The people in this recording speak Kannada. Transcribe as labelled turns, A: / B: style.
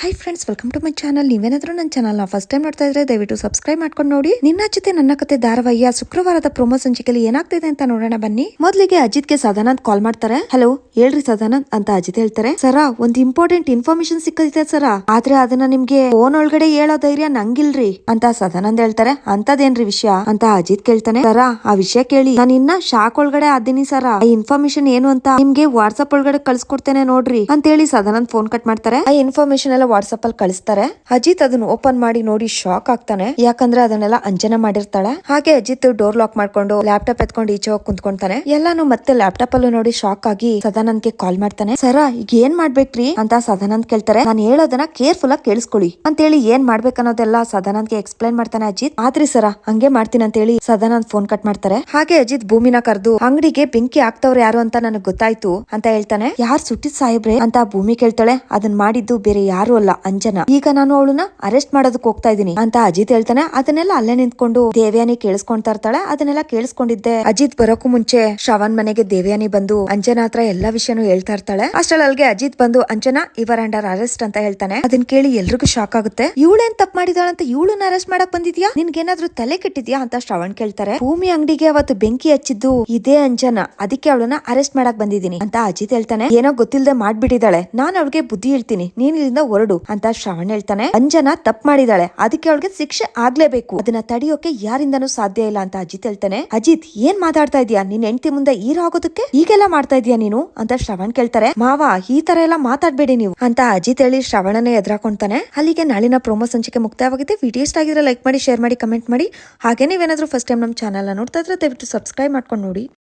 A: Hi friends welcome to my channel ನೀವೇನಾದ್ರೂ ನನ್ನ ಚಾನಲ್ನ ಫಸ್ಟ್ ಟೈಮ್ ನೋಡ್ತಾ ಇದ್ರೆ ದಯವಿಟ್ಟು ಸಬ್ಸ್ಕ್ರೈಬ್ ಮಾಡ್ಕೊಂಡು ನೋಡಿ. ನಿನ್ನ ಜೊತೆ ನನ್ನ ಕತೆ ಧಾರಾವಾಹಿಯ ಶುಕ್ರವಾರದ ಪ್ರೊಮೋ ಸಂಚಿಕೆಯಲ್ಲಿ ಏನಾಗ್ತಿದೆ ಅಂತ ನೋಡೋಣ ಬನ್ನಿ. ಮೊದಲಿಗೆ ಅಜಿತ್ಗೆ ಸದಾನಂದ್ ಕಾಲ್ ಮಾಡ್ತಾರೆ. ಹಲೋ ಹೇಳ್ರಿ ಸದಾನಂದ್ ಅಂತ ಅಜಿತ್ ಹೇಳ್ತಾರೆ. ಸರ, ಒಂದ್ ಇಂಪಾರ್ಟೆಂಟ್ ಇನ್ಫಾರ್ಮೇಶನ್ ಸಿಕ್ಕದಿದೆ ಸರ. ಆದ್ರೆ ಅದನ್ನ ನಿಮ್ಗೆ ಫೋನ್ ಒಳಗಡೆ ಹೇಳೋ ಧೈರ್ಯ ನಂಗಿಲ್ರಿ ಅಂತ ಸದಾನಂದ್ ಹೇಳ್ತಾರೆ. ಅಂತದೇನ್ರಿ ವಿಷಯ? ಅಂತ ಅಜಿತ್ ಕೇಳ್ತಾನೆ. ಸರ, ಆ ವಿಷಯ ಕೇಳಿ. ನಾನು ಇನ್ನ ಶಾಕ್ ಒಳಗಡೆ ಆದಿನಿ ಸರ. ಆ ಇನ್ಫಾರ್ಮೇಶನ್ ಏನು ಅಂತ ನಿಮ್ಗೆ ವಾಟ್ಸ್ಆಪ್ ಒಳಗಡೆ ಕಳ್ಸಿಕೊಡ್ತೇನೆ ನೋಡ್ರಿ ಅಂತ ಹೇಳಿ ಸದಾನಂದ್ ಫೋನ್ ಕಟ್ ಮಾಡ್ತಾರೆ. ಆ ಇನ್ಫಾರ್ಮೇಶನ್ ಎಲ್ಲ ವಾಟ್ಸ್ಆಪ್ ಅಲ್ಲಿ ಕಳಿಸ್ತಾರೆ. ಅಜಿತ್ ಅದನ್ನ ಓಪನ್ ಮಾಡಿ ನೋಡಿ ಶಾಕ್ ಆಗ್ತಾನೆ. ಯಾಕಂದ್ರೆ ಅದನ್ನೆಲ್ಲ ಅಂಜನಾ ಮಾಡಿರ್ತಾಳೆ. ಹಾಗೆ ಅಜಿತ್ ಡೋರ್ ಲಾಕ್ ಮಾಡ್ಕೊಂಡು ಲ್ಯಾಪ್ಟಾಪ್ ಎತ್ಕೊಂಡು ಈಚೆ ಹೋಗಿ ಕುಂತ್ಕೊಂತಾನೆ. ಎಲ್ಲಾನು ಮತ್ತೆ ಲ್ಯಾಪ್ಟಾಪ್ ಅಲ್ಲೂ ನೋಡಿ ಶಾಕ್ ಆಗಿ ಸದಾನಂದ್ಗೆ ಕಾಲ್ ಮಾಡ್ತಾನೆ. ಸರ, ಈಗ ಏನ್ ಮಾಡ್ಬೇಕ್ರಿ? ಅಂತ ಸದಾನಂದ್ ಕೇಳ್ತಾರೆ. ನಾನು ಹೇಳೋದನ್ನ ಕೇರ್ಫುಲ್ ಆಗಿ ಕೇಳಿಸ್ಕೊಳ್ಳಿ. ಅಂತ ಹೇಳಿ ಏನ್ ಮಾಡ್ಬೇಕನ್ನೋದೆಲ್ಲ ಸದಾನಂದ್ಗೆ ಎಕ್ಸ್ಪ್ಲೈನ್ ಮಾಡ್ತಾನೆ ಅಜಿತ್. ಆದ್ರಿ ಸರ, ಹಂಗೆ ಮಾಡ್ತೀನಿ ಅಂತ ಹೇಳಿ ಸದಾನಂದ್ ಫೋನ್ ಕಟ್ ಮಾಡ್ತಾರೆ. ಹಾಗೆ ಅಜಿತ್ ಭೂಮಿನ ಕರೆದು, ಅಂಗಡಿಗೆ ಬೆಂಕಿ ಹಾಕ್ತವ್ರು ಯಾರು ಅಂತ ನನಗೆ ಗೊತ್ತಾಯ್ತು ಅಂತ ಹೇಳ್ತಾನೆ. ಯಾರ್ ಸುಟ್ಟಿದ್ ಸಾಹೇಬ್ರೆ? ಅಂತ ಭೂಮಿ ಕೇಳ್ತಾಳೆ. ಅದನ್ನ ಮಾಡಿದ್ದು ಬೇರೆ ಯಾರು ಅಲ್ಲ, ಅಂಜನ. ಈಗ ನಾನು ಅವಳನ್ನ ಅರೆಸ್ಟ್ ಮಾಡೋದಕ್ಕೆ ಹೋಗ್ತಾ ಇದೀನಿ ಅಂತ ಅಜಿತ್ ಹೇಳ್ತಾನೆ. ಅದನ್ನೆಲ್ಲ ಅಲ್ಲೇ ನಿಂತ್ಕೊಂಡು ದೇವ್ಯಾನಿ ಕೇಳಿಸ್ಕೊಂತಾ ಇರ್ತಾಳೆ. ಅದನ್ನೆಲ್ಲ ಕೇಳಿಸ್ಕೊಂಡಿದ್ದೆ. ಅಜಿತ್ ಬರೋಕು ಮುಂಚೆ ಶ್ರವಣ್ ಮನೆಗೆ ದೇವ್ಯಾನಿ ಬಂದು ಅಂಜನ ಹತ್ರ ಎಲ್ಲಾ ವಿಷಯನೂ ಹೇಳ್ತಾ ಇರ್ತಾಳೆ. ಅಷ್ಟರಲ್ಲಿ ಅಲ್ಗೆ ಅಜಿತ್ ಬಂದು, ಅಂಜನ ಇವರ್ ಅಂಡರ್ ಅರೆಸ್ಟ್ ಅಂತ ಹೇಳ್ತಾನೆ. ಅದನ್ನ ಕೇಳಿ ಎಲ್ರಿಗೂ ಶಾಕ್ ಆಗುತ್ತೆ. ಇವಳೇನ್ ತಪ್ಪು ಮಾಡಿದಾಳಂತ ಇವಳನ್ನ ಅರೆಸ್ಟ್ ಮಾಡಕ್ ಬಂದಿದ್ಯಾ? ನಿನ್ಗೇನಾದ್ರೂ ತಲೆ ಕೆಟ್ಟಿದ್ಯಾ ಅಂತ ಶ್ರವಣ್ ಕೇಳ್ತಾರೆ. ಭೂಮಿ ಅಂಗಡಿಗೆ ಅವತ್ತು ಬೆಂಕಿ ಹಚ್ಚಿದ್ದು ಇದೇ ಅಂಜನ. ಅದಕ್ಕೆ ಅವಳನ್ನ ಅರೆಸ್ಟ್ ಮಾಡಕ್ ಬಂದಿದ್ದೀನಿ ಅಂತ ಅಜಿತ್ ಹೇಳ್ತಾನೆ. ಏನೋ ಗೊತ್ತಿಲ್ಲದೆ ಮಾಡ್ಬಿಟ್ಟಿದ್ದಾಳೆ. ನಾನ್ ಅವಳಿಗೆ ಬುದ್ಧಿ ಹೇಳ್ತೀನಿ. ನೀನ್ ಇಲ್ಲಿಂದ ಹೊರಡು. ಅಂತ ಶ್ರವಣ್ ಹೇಳ್ತಾನೆ. ಅಂಜನ ತಪ್ಪು ಮಾಡಿದಾಳೆ. ಅದಕ್ಕೆ ಅವಳಿಗೆ ಶಿಕ್ಷೆ ಆಗ್ಲೇಬೇಕು. ಅದನ್ನ ತಡೆಯೋಕೆ ಯಾರಿಂದನೂ ಸಾಧ್ಯ ಇಲ್ಲ ಅಂತ ಅಜಿತ್ ಹೇಳ್ತಾನೆ. ಅಜಿತ್, ಏನ್ ಮಾತಾಡ್ತಾ ಇದೀಯಾ? ನಿನ್ ಹೆಂಡತಿ ಮುಂದೆ ಹೀರೋ ಆಗೋದಕ್ಕೆ ಈಗೆಲ್ಲ ಮಾಡ್ತಾ ಇದೀಯಾ ನೀನು? ಅಂತ ಶ್ರವಣ್ ಕೇಳ್ತಾರೆ. ಮಾವ, ಈ ತರ ಎಲ್ಲ ಮಾತಾಡ್ಬೇಡಿ ನೀವು ಅಂತ ಅಜಿತ್ ಹೇಳಿ ಶ್ರವಣನೇ ಎದ್ರಾಕೊಂತಾನೆ ಅಲ್ಲಿಗೆ ನಾಳಿನ ಪ್ರೊಮೋ ಸಂಚಿಕೆ ಮುಕ್ತಾಯವಾಗಿದೆ. ವಿಡಿಯೋ ಇಷ್ಟ ಆಗಿದ್ರೆ ಲೈಕ್ ಮಾಡಿ, ಶೇರ್ ಮಾಡಿ, ಕಮೆಂಟ್ ಮಾಡಿ. ಹಾಗೆ ನೀವೇನಾದ್ರೂ ಫಸ್ಟ್ ಟೈಮ್ ನಮ್ಮ ಚಾನಲ್ ನೋಡ್ತಾ ಇದ್ರೆ ದಯವಿಟ್ಟು ಸಬ್ಸ್ಕ್ರೈಬ್ ಮಾಡ್ಕೊಂಡು ನೋಡಿ.